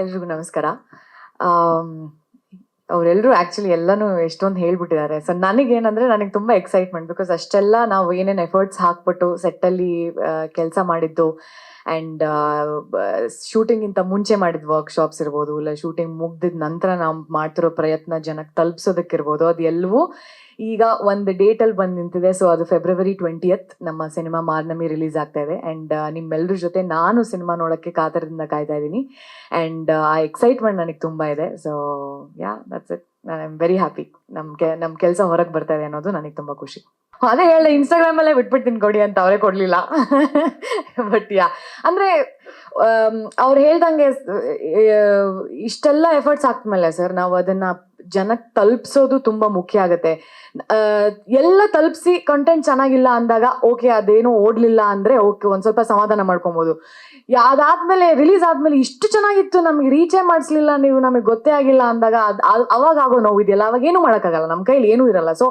ಎಲ್ರಿಗೂ ನಮಸ್ಕಾರ. ಅವರೆಲ್ಲರೂ ಆ್ಯಕ್ಚುಲಿ ಎಲ್ಲನೂ ಎಷ್ಟೊಂದು ಹೇಳ್ಬಿಟ್ಟಿದ್ದಾರೆ. ಸೊ ನನಗೇನಂದರೆ ನನಗೆ ತುಂಬ ಎಕ್ಸೈಟ್ಮೆಂಟ್ ಬಿಕಾಸ್ ಅಷ್ಟೆಲ್ಲ ನಾವು ಏನೇನು ಎಫರ್ಟ್ಸ್ ಹಾಕ್ಬಿಟ್ಟು ಸೆಟ್ಟಲ್ಲಿ ಕೆಲಸ ಮಾಡಿದ್ದು ಆ್ಯಂಡ್ ಶೂಟಿಂಗ್ ಇಂತ ಮುಂಚೆ ಮಾಡಿದ ವರ್ಕ್ಶಾಪ್ಸ್ ಇರ್ಬೋದು, ಇಲ್ಲ ಶೂಟಿಂಗ್ ಮುಗ್ದಿದ ನಂತರ ನಾವು ಮಾಡ್ತಿರೋ ಪ್ರಯತ್ನ ಜನಕ್ಕೆ ತಲುಪಿಸೋದಕ್ಕಿರ್ಬೋದು, ಅದು ಎಲ್ಲವೂ ಈಗ ಒಂದು ಡೇಟಲ್ಲಿ ಬಂದು ನಿಂತಿದೆ. ಸೊ ಅದು ಫೆಬ್ರವರಿ ಟ್ವೆಂಟಿಯತ್ ನಮ್ಮ ಸಿನಿಮಾ ಮಾರ್ನಮಿ ರಿಲೀಸ್ ಆಗ್ತಾ ಇದೆ. ಆ್ಯಂಡ್ ನಿಮ್ಮೆಲ್ಲರ ಜೊತೆ ನಾನು ಸಿನಿಮಾ ನೋಡೋಕ್ಕೆ ಕಾತರದಿಂದ ಕಾಯ್ತಾ ಇದ್ದೀನಿ ಆ್ಯಂಡ್ ಆ ಎಕ್ಸೈಟ್ಮೆಂಟ್ ನನಗೆ ತುಂಬ ಇದೆ. ಸೊ ಯಾ ದಟ್ಸ್ ಇಟ್ ನಾನು ಐಮ್ ವೆರಿ ಹ್ಯಾಪಿ ನಮ್ಗೆ ನಮ್ಮ ಕೆಲಸ ಹೊರಗೆ ಬರ್ತಾ ಇದೆ ಅನ್ನೋದು ನನಗೆ ತುಂಬ ಖುಷಿ. ಅದೇ ಹೇಳ ಇನ್ಸ್ಟಾಗ್ರಾಮ್ ಅಲ್ಲೇ ಬಿಟ್ಬಿಡ್ತೀನಿ ಕೊಡಿ ಅಂತ ಅವರೇ ಕೊಡ್ಲಿಲ್ಲ. ಬಟ್ ಯಾ ಅಂದ್ರೆ ಅವ್ರು ಹೇಳ್ದಂಗೆ ಇಷ್ಟೆಲ್ಲ ಎಫರ್ಟ್ಸ್ ಹಾಕ್ಮೇಲೆ ಸರ್ ನಾವು ಅದನ್ನ ಜನಕ್ಕೆ ತಲುಪಿಸೋದು ತುಂಬಾ ಮುಖ್ಯ ಆಗುತ್ತೆ. ಎಲ್ಲ ತಲುಪಿಸಿ ಕಂಟೆಂಟ್ ಚೆನ್ನಾಗಿಲ್ಲ ಅಂದಾಗ ಓಕೆ ಅದೇನೋ ಓಡ್ಲಿಲ್ಲ ಅಂದ್ರೆ ಓಕೆ ಒಂದ್ ಸ್ವಲ್ಪ ಸಮಾಧಾನ ಮಾಡ್ಕೊಬೋದು. ಅದಾದ್ಮೇಲೆ ರಿಲೀಸ್ ಆದ್ಮೇಲೆ ಇಷ್ಟು ಚೆನ್ನಾಗಿತ್ತು, ನಮ್ಗೆ ರೀಚೇ ಮಾಡಿಸ್ಲಿಲ್ಲ, ನೀವು ನಮಗೆ ಗೊತ್ತೇ ಆಗಿಲ್ಲ ಅಂದಾಗ ಅವಾಗ ಆಗೋ ನೋವು ಇದೆಯಲ್ಲ, ಅವಾಗ ಏನು ಮಾಡೋಕ್ಕಾಗಲ್ಲ ನಮ್ಮ ಕೈಲಿ ಏನೂ ಇರಲ್ಲ. ಸೊ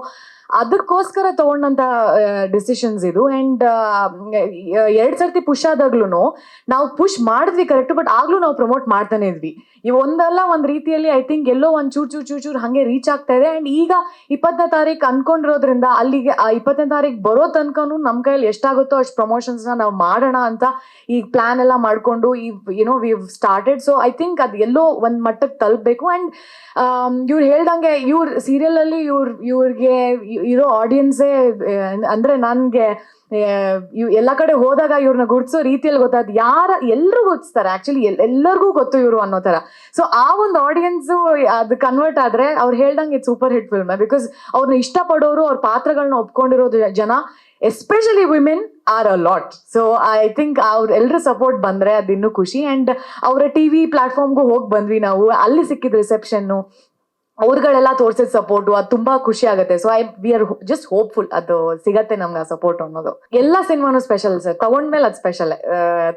ಅದಕ್ಕೋಸ್ಕರ ತಗೊಂಡಂತ ಡಿಸಿಷನ್ಸ್ ಇದು. ಅಂಡ್ ಎರಡ್ ಸರ್ತಿ ಪುಷ್ ಆದಾಗ್ಲೂ ನಾವು ಪುಷ್ ಮಾಡಿದ್ವಿ ಕರೆಕ್ಟ್ ಬಟ್ ಆಗ್ಲೂ ನಾವು ಪ್ರಮೋಟ್ ಮಾಡ್ತಾನೆ ಇದ್ವಿ. ಈ ಒಂದಲ್ಲ, ಒಂದ್ ರೀತಿಯಲ್ಲಿ ಐ ಥಿಂಕ್ ಎಲ್ಲೋ ಒಂದ್ ಚೂರ್ ಚೂರ್ ಚೂರ್ ಚೂರ್ ಹಂಗೆ ರೀಚ್ ಆಗ್ತಾ ಇದೆ. ಅಂಡ್ ಈಗ ಇಪ್ಪತ್ತನೇ ತಾರೀಕು ಅನ್ಕೊಂಡಿರೋದ್ರಿಂದ ಅಲ್ಲಿಗೆ, ಆ ಇಪ್ಪತ್ತನೇ ತಾರೀಕು ಬರೋ ತನಕನೂ ನಮ್ ಕೈಯಲ್ಲಿ ಎಷ್ಟಾಗುತ್ತೋ ಅಷ್ಟು ಪ್ರಮೋಷನ್ಸ್ ನಾವು ಮಾಡೋಣ ಅಂತ ಈಗ ಪ್ಲಾನ್ ಎಲ್ಲ ಮಾಡ್ಕೊಂಡು ಈ ಏನೋ we started so I think ಅದು ಎಲ್ಲೋ ಒಂದ್ ಮಟ್ಟಕ್ಕೆ ತಲುಪಬೇಕು. ಅಂಡ್ ಇವ್ರು ಹೇಳ್ದಂಗೆ ಇವ್ರ ಸೀರಿಯಲ್ ಅಲ್ಲಿ ಇವ್ರ, ಇವ್ರಿಗೆ ಇರೋ ಆಡಿಯನ್ಸೇ ಅಂದ್ರೆ ನನ್ಗೆ ಎಲ್ಲ ಕಡೆ ಹೋದಾಗ ಇವ್ರನ್ನ ಗುರ್ತಿಸೋ ರೀತಿಯಲ್ಲಿ ಗೊತ್ತಾದ್ ಯಾರ ಎಲ್ರು ಗುರ್ತಿಸ್ತಾರೆ ಆಕ್ಚುಲಿ ಎಲ್ಲರಿಗೂ ಗೊತ್ತು ಇವರು ಅನ್ನೋ ತರ ಸೊ ಆ ಒಂದು ಆಡಿಯನ್ಸ್ ಅದು ಕನ್ವರ್ಟ್ ಆದ್ರೆ ಅವ್ರು ಹೇಳ್ದಂಗೆ ಇದು ಸೂಪರ್ ಹಿಟ್ ಫಿಲ್ಮ್ ಬಿಕಾಸ್ ಅವ್ರನ್ನ ಇಷ್ಟಪಡೋರು, ಅವ್ರ ಪಾತ್ರಗಳನ್ನ ಒಪ್ಕೊಂಡಿರೋದು ಜನ especially women are a lot so I think ಅವ್ರ ಎಲ್ರ ಸಪೋರ್ಟ್ ಬಂದ್ರೆ ಅದು ಇನ್ನೂ ಖುಷಿ. ಅಂಡ್ ಅವರ ಟಿವಿ ಪ್ಲಾಟ್ಫಾರ್ಮ್ಗೂ ಹೋಗಿ ಬಂದ್ವಿ ನಾವು. ಅಲ್ಲಿ ಸಿಕ್ಕಿದ ರಿಸೆಪ್ಷನ್ನು ಅವ್ರುಗಳೆಲ್ಲ ತೋರ್ಸಿದ ಸಪೋರ್ಟ್ ಅದು ತುಂಬಾ ಖುಷಿ ಆಗುತ್ತೆ. So I we are just hopeful ಅದು ಸಿಗತ್ತೆ ನಮ್ಗೆ ಆ ಸಪೋರ್ಟ್ ಅನ್ನೋದು. ಎಲ್ಲ ಸಿನಿಮಾನು ಸ್ಪೆಷಲ್ ಸರ್ ತಗೊಂಡ್ಮೇಲೆ ಅದು ಸ್ಪೆಷಲ್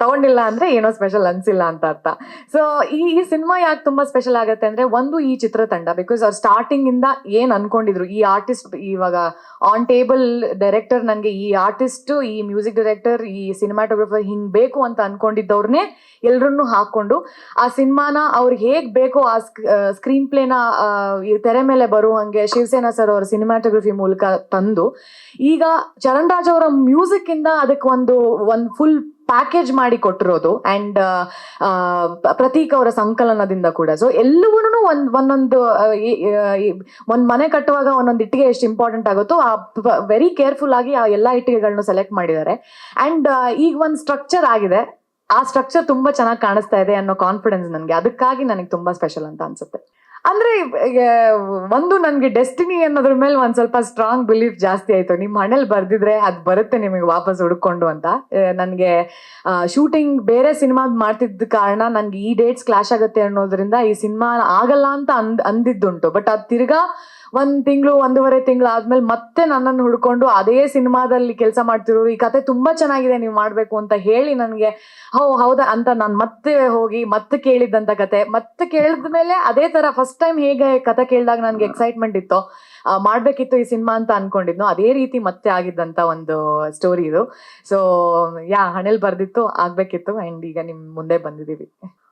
ತಗೊಂಡಿಲ್ಲ ಅಂದ್ರೆ ಏನೋ ಸ್ಪೆಷಲ್ ಅನ್ಸಿಲ್ಲ ಅಂತ ಅರ್ಥ. ಸೊ ಈ ಈ ಸಿನಿಮಾ ಯಾಕೆ ತುಂಬಾ ಸ್ಪೆಷಲ್ ಆಗುತ್ತೆ ಅಂದ್ರೆ ಒಂದು ಈ ಚಿತ್ರತಂಡ ಬಿಕಾಸ್ ಅವ್ರು ಸ್ಟಾರ್ಟಿಂಗ್ ಇಂದ ಏನ್ ಅನ್ಕೊಂಡಿದ್ರು, ಈ ಆರ್ಟಿಸ್ಟ್ ಇವಾಗ ಆನ್ ಟೇಬಲ್ ಡೈರೆಕ್ಟರ್ ನನಗೆ ಈ ಆರ್ಟಿಸ್ಟ್ ಈ ಮ್ಯೂಸಿಕ್ ಡೈರೆಕ್ಟರ್ ಈ ಸಿನಿಮಾಟೋಗ್ರಫರ್ ಹಿಂಗ್ ಬೇಕು ಅಂತ ಅನ್ಕೊಂಡಿದ್ದವ್ರನ್ನೇ ಎಲ್ರನ್ನೂ ಹಾಕೊಂಡು ಆ ಸಿನಿಮಾನ ಅವ್ರಿಗೆ ಹೇಗ್ ಬೇಕೋ ಆ ಸ್ಕ್ರೀನ್ ಪ್ಲೇನ ತೆರೆ ಮೇಲೆ ಬರುವಂಗೆ ಶಿವಸೇನಾ ಸರ್ ಅವರ ಸಿನಿಮಾಟೋಗ್ರಫಿ ಮೂಲಕ ತಂದು, ಈಗ ಚರಣ್ ರಾಜ್ ಅವರ ಮ್ಯೂಸಿಕ್ ಇಂದ ಅದಕ್ಕೆ ಒಂದು ಒಂದು ಫುಲ್ ಪ್ಯಾಕೇಜ್ ಮಾಡಿ ಕೊಟ್ಟಿರೋದು ಅಂಡ್ ಪ್ರತೀಕ್ ಅವರ ಸಂಕಲನದಿಂದ ಕೂಡ. ಸೊ ಎಲ್ಲವೂ ಒಂದ್, ಒಂದೊಂದು ಈ- ಈ- ಒಂದ್ ಮನೆ ಕಟ್ಟುವಾಗ ಒಂದೊಂದು ಇಟ್ಟಿಗೆ ಎಷ್ಟು ಇಂಪಾರ್ಟೆಂಟ್ ಆಗುತ್ತೋ ಆ ವೆರಿ ಕೇರ್ಫುಲ್ ಆಗಿ ಆ ಎಲ್ಲಾ ಇಟ್ಟಿಗೆಗಳನ್ನ ಸೆಲೆಕ್ಟ್ ಮಾಡಿದ್ದಾರೆ. ಅಂಡ್ ಈಗ ಒಂದು ಸ್ಟ್ರಕ್ಚರ್ ಆಗಿದೆ. ಆ ಸ್ಟ್ರಕ್ಚರ್ ತುಂಬಾ ಚೆನ್ನಾಗಿ ಕಾಣಿಸ್ತಾ ಇದೆ ಅನ್ನೋ ಕಾನ್ಫಿಡೆನ್ಸ್ ನನಗೆ. ಅದಕ್ಕಾಗಿ ನನಗೆ ತುಂಬಾ ಸ್ಪೆಷಲ್ ಅಂತ ಅನ್ಸುತ್ತೆ. ಅಂದ್ರೆ ಒಂದು ನನ್ಗೆ ಡೆಸ್ಟಿನಿ ಅನ್ನೋದ್ರ ಮೇಲೆ ಒಂದ್ ಸ್ವಲ್ಪ ಸ್ಟ್ರಾಂಗ್ ಬಿಲೀಫ್ ಜಾಸ್ತಿ ಆಯ್ತು. ನಿಮ್ ಮನೇಲಿ ಬರ್ದಿದ್ರೆ ಅದ್ ಬರುತ್ತೆ ನಿಮಗೆ ವಾಪಸ್ ಹುಡ್ಕೊಂಡು ಅಂತ. ನನಗೆ ಶೂಟಿಂಗ್ ಬೇರೆ ಸಿನಿಮಾ ಮಾಡ್ತಿದ್ದ ಕಾರಣ ನನ್ಗೆ ಈ ಡೇಟ್ಸ್ ಕ್ಲಾಶ್ ಆಗುತ್ತೆ ಅನ್ನೋದ್ರಿಂದ ಈ ಸಿನಿಮಾ ಆಗಲ್ಲ ಅಂತ ಅಂದ್, ಅಂದಿದ್ದುಂಟು. ಬಟ್ ಅದ್ ತಿರ್ಗಾ ಒಂದ್ ತಿಂಗಳು, ಒಂದೂವರೆ ತಿಂಗಳು ಆದ್ಮೇಲೆ ಮತ್ತೆ ನನ್ನನ್ನು ಹುಡ್ಕೊಂಡು ಅದೇ ಸಿನಿಮಾದಲ್ಲಿ ಕೆಲಸ ಮಾಡ್ತಿರೋರು, ಈ ಕತೆ ತುಂಬಾ ಚೆನ್ನಾಗಿದೆ, ನೀವು ಮಾಡ್ಬೇಕು ಅಂತ ಹೇಳಿ ನನಗೆ, ಹೋ, ಹೌದಾ ಅಂತ ನಾನು ಮತ್ತೆ ಹೋಗಿ, ಮತ್ತೆ ಕೇಳಿದ್ದಂತ ಕತೆ, ಮತ್ತೆ ಕೇಳಿದ್ಮೇಲೆ ಅದೇ ತರ ಫಸ್ಟ್ ಟೈಮ್ ಹೇಗೆ ಕತೆ ಕೇಳಿದಾಗ ನನ್ಗೆ ಎಕ್ಸೈಟ್ಮೆಂಟ್ ಇತ್ತು ಮಾಡ್ಬೇಕಿತ್ತು ಈ ಸಿನಿಮಾ ಅಂತ ಅನ್ಕೊಂಡಿದ್ನು, ಅದೇ ರೀತಿ ಮತ್ತೆ ಆಗಿದ್ದಂತ ಒಂದು ಸ್ಟೋರಿ ಇದು. ಸೊ ಯಾ, ಹಣೆಲ್ ಬರ್ದಿತ್ತು, ಆಗ್ಬೇಕಿತ್ತು ಅಂಡ್ ಈಗ ನಿಮ್ ಮುಂದೆ ಬಂದಿದೀವಿ